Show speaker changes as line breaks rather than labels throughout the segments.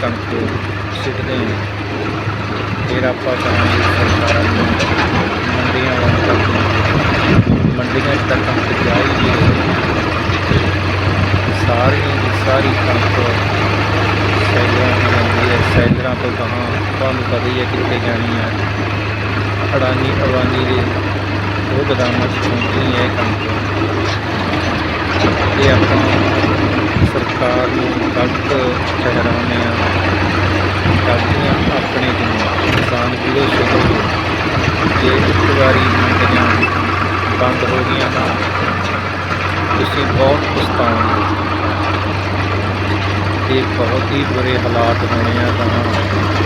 ਕੇ ਸਿੱਟਦੇ ਹਾਂ। ਫਿਰ ਆਪਾਂ ਕਹਾਂਗੇ ਸਰਕਾਰਾਂ ਨੂੰ ਮੰਡੀਆਂ ਵੱਲ ਕਰਦੀਆਂ ਮੰਡੀਆਂ 'ਚ ਤਾਂ ਕਣਕ ਜਾ ਸਾਰੀ ਸਾਰੀ ਕਣਕ ਸੈਲਰਾਂ ਨੂੰ ਜਾਂਦੀ ਹੈ। ਸੈਲਰਾਂ ਤੋਂ ਗਾਹਾਂ ਤੁਹਾਨੂੰ ਪਤਾ ਹੀ ਹੈ ਕਿੱਥੇ ਜਾਣੀ ਹੈ। ਅਡਾਨੀ ਅਵਾਨੀ ਦੇ ਉਹ ਗਦਾਮਾਂ 'ਚ ਪਹੁੰਚਣੀ ਹੈ ਇਹ ਕਣਕ। ਇਹ ਆਪਾਂ ਸਰਕਾਰ ਨੂੰ ਗਲਤ ਠਹਿਰਾਉਂਦੇ ਹਾਂ ਆਪਣੇ ਦਿਨ ਕਿਸਾਨ ਵੀਰੋ ਸੁਣੋ ਜੇ ਇੱਕ ਵਾਰੀ ਮੰਡੀਆਂ ਬੰਦ ਹੋ ਗਈਆਂ ਤਾਂ ਤੁਸੀਂ ਬਹੁਤ ਪਛਤਾਓਗੇ। ਇਹ ਬਹੁਤ ਹੀ ਬੁਰੇ ਹਾਲਾਤ ਹੋਣੇ ਆ ਤਾਂ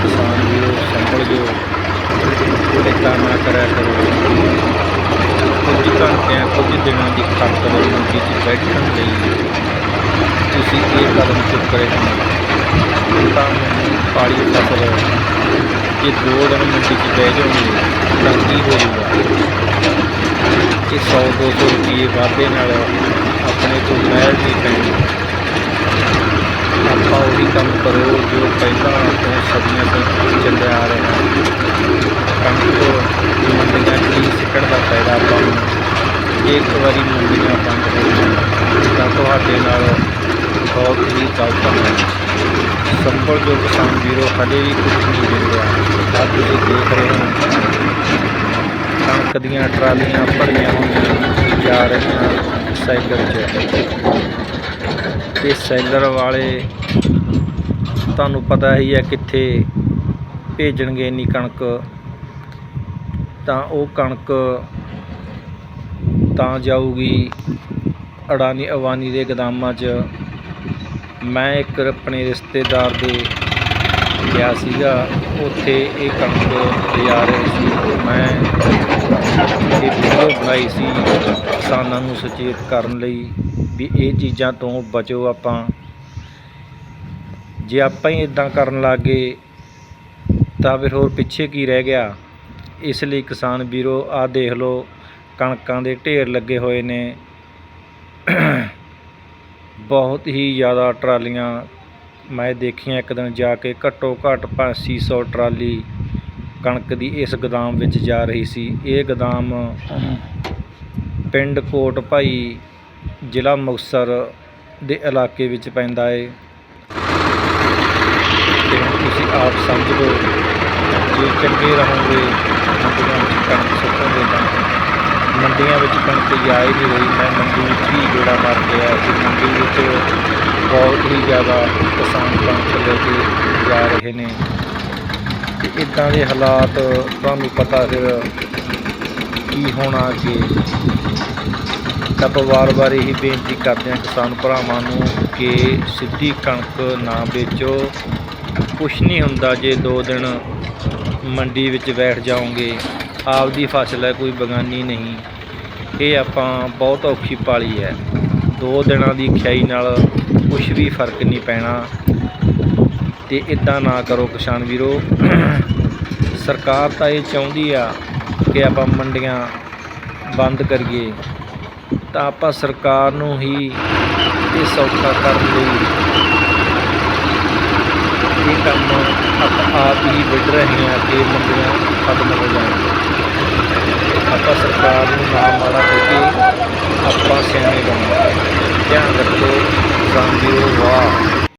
ਕਿਸਾਨ ਵੀਰੋ ਸੰਭਲ ਜੋ ਇਦਾਂ ਨਾ ਕਰਿਆ ਕਰੋ। ਕੁਝ ਘੰਟਿਆਂ, ਕੁਝ ਦਿਨਾਂ ਦੀ ਖਾਤਰ ਮੰਡੀ 'ਚ ਬੈਠਣ ਲਈ। ਤੁਸੀਂ ਇਹ ਕਦਮ ਚੁੱਕ ਰਹੇ ਹੋ। ਤਾਂ ਮੈਨੂੰ ਪਾਲੀ ਫਸਲ ਜੇ ਦੋ ਦਿਨ ਮੰਡੀ 'ਚ ਬਹਿ ਜਾਓਗੇ ਤਾਂ ਕੀ ਹੋ ਜਾਊਗਾ। ਕਿ 100 200 ਰੁਪਏ ਵਾਧੇ ਨਾਲ ਆਪਣੇ ਤੋਂ ਮਹਿਲ ਨਹੀਂ ਪੈਣੀ ਆਪਾਂ ਉਹੀ ਕੰਮ ਕਰੋ ਜੋ ਪਹਿਲਾਂ ਤੋਂ ਸਦੀਆਂ ਤੋਂ ਚੱਲਿਆ ਆ ਰਿਹਾ। ਕਣਕ ਮੰਡੀਆਂ 'ਚ ਹੀ ਸਿੱਟਣ ਦਾ ਫਾਇਦਾ ਆਪਾਂ ਨੂੰ? ਇੱਕ ਵਾਰੀ ਮੰਡੀਆਂ ਬੰਦ ਹੋ ਜਾਣ ਤਾਂ ਤੁਹਾਡੇ ਨਾਲ ਬਹੁਤ ਹੀ ਗਲਤ ਹੈ ਸੰਭਲ ਜੋ ਕਿਸਾਨ ਵੀਰੋ ਕਦੇ ਵੀ ਕੁਝ ਨਹੀਂ ਮਿਲ ਰਿਹਾ। ਆਹ ਤੁਸੀਂ ਦੇਖ ਰਹੇ ਹੋ। ਕਣਕ ਦੀਆਂ ਟਰਾਲੀਆਂ ਭਰੀਆਂ ਹੋਈਆਂ ਜਾ ਰਹੀਆਂ ਸਾਈਕਲ 'ਚ। ਤੇ ਸੈਲਰ ਵਾਲੇ ਤੁਹਾਨੂੰ ਪਤਾ ਹੀ ਹੈ ਕਿੱਥੇ ਭੇਜਣਗੇ ਇੰਨੀ ਕਣਕ। ਤਾਂ ਉਹ ਕਣਕ ਤਾਂ ਜਾਊਗੀ ਅਡਾਨੀ ਅਵਾਨੀ ਦੇ ਗਦਾਮਾਂ 'ਚ। ਮੈਂ ਇੱਕ ਆਪਣੇ ਰਿਸ਼ਤੇਦਾਰ ਦੇ ਗਿਆ ਸੀਗਾ, ਉੱਥੇ ਇਹ ਕਣਕ ਲਿਆ ਰਹੇ ਸੀ। ਮੈਂ ਇਹ ਵੀਡੀਓ ਬਣਾਈ ਸੀ ਕਿਸਾਨਾਂ ਨੂੰ ਸੁਚੇਤ ਕਰਨ ਲਈ ਵੀ ਇਹ ਚੀਜ਼ਾਂ ਤੋਂ ਬਚੋ ਆਪਾਂ। ਜੇ ਆਪਾਂ ਹੀ ਇਦਾਂ ਕਰਨ ਲੱਗੇ ਤਾਂ ਫਿਰ ਹੋਰ ਪਿੱਛੇ ਕੀ ਰਹਿ ਗਿਆ? ਇਸ ਲਈ ਕਿਸਾਨ ਵੀਰੋ, ਆਹ ਦੇਖ ਲਓ, ਕਣਕਾਂ ਦੇ ਢੇਰ ਲੱਗੇ ਹੋਏ ਨੇ। ਬਹੁਤ ਹੀ ਜ਼ਿਆਦਾ ਟਰਾਲੀਆਂ ਮੈਂ ਦੇਖੀਆਂ ਇੱਕ ਦਿਨ ਜਾ ਕੇ, ਘੱਟੋ ਘੱਟ 500 ਟਰਾਲੀ ਕਣਕ ਦੀ ਇਸ ਗੋਦਾਮ ਵਿੱਚ ਜਾ ਰਹੀ ਸੀ। ਇਹ ਗੋਦਾਮ ਪਿੰਡ ਕੋਟ ਭਾਈ ਜ਼ਿਲ੍ਹਾ ਮੁਕਤਸਰ ਦੇ ਇਲਾਕੇ ਵਿੱਚ ਪੈਂਦਾ ਏ। ਤੇ ਤੁਸੀਂ ਆਪ ਸਮਝ ਲਓ, ਜੇ ਚੰਗੇ ਰਹੋਗੇ, ਮੰਡੀਆਂ ਕਣਕ ਸੁੱਟੋਗੇ ਤਾਂ। ਮੰਡੀਆਂ ਵਿੱਚ ਕਣਕ ਜਾ ਹੀ ਨਹੀਂ ਰਹੀ, ਮੈਂ ਮੰਡੀ ਵਿੱਚ ਹੀ ਗੇੜਾ ਮਾਰ ਗਿਆ ਆਇਆ ਸੀ। ਮੰਡੀ ਵਿੱਚ ਬਹੁਤ ਹੀ ਜ਼ਿਆਦਾ ਕਿਸਾਨ ਕਣਕ ਲੈ ਕੇ ਜਾ ਰਹੇ ਨੇ। ਤੇ ਇਦਾਂ ਦੇ ਹਾਲਾਤ ਤੁਹਾਨੂੰ ਪਤਾ ਫਿਰ ਕੀ ਹੋਣਾ ਅੱਗੇ। ਤਾਂ ਵਾਰ-ਵਾਰ ਇਹੀ ਬੇਨਤੀ ਕਰਦੇ ਹਾਂ ਕਿਸਾਨ ਭਰਾਵਾਂ ਨੂੰ ਕਿ ਸਿੱਧੀ ਕਣਕ ਨਾ ਵੇਚੋ। ਕੁਛ ਨਹੀਂ ਹੁੰਦਾ ਜੇ ਦੋ ਦਿਨ ਮੰਡੀ ਵਿੱਚ ਬੈਠ ਜਾਓਗੇ। ਆਪਦੀ ਫਸਲ ਹੈ, ਕੋਈ ਬਗਾਨੀ ਨਹੀਂ। ਇਹ ਆਪਾਂ ਬਹੁਤ ਔਖੀ ਪਾਲੀ ਹੈ। ਦੋ ਦਿਨਾਂ ਦੀ ਖਿਆਈ ਨਾਲ ਕੁਛ ਵੀ ਫ਼ਰਕ ਨਹੀਂ ਪੈਣਾ। ਤੇ ਇਦਾਂ ਨਾ ਕਰੋ ਕਿਸਾਨ ਵੀਰੋ। ਸਰਕਾਰ ਤਾਂ ਇਹ ਚਾਹੁੰਦੀ ਆ ਕਿ ਆਪਾਂ ਮੰਡੀਆਂ ਬੰਦ ਕਰੀਏ। ਤਾਂ ਆਪਾਂ ਸਰਕਾਰ ਨੂੰ ਹੀ ਇਹ ਸੌਖਾ ਕਰਨ ਲਈ ਇਹ ਕੰਮ ਆਪਾਂ ਆਪ ਹੀ ਵਿੱਢ ਰਹੇ ਹਾਂ ਕਿ ਮੰਡੀਆਂ ਖਤਮ ਹੋ ਜਾਣ। ਆਪਾਂ ਸਰਕਾਰ ਨੂੰ ਨਾ ਮਾੜਾ ਕਰਕੇ ਆਪਾਂ ਸਿਆਣੇ ਬਣੋ ਧਿਆਨ ਰੱਖੋ ਕਿਸਾਨ ਵੀਰੋ ਵਾਹ।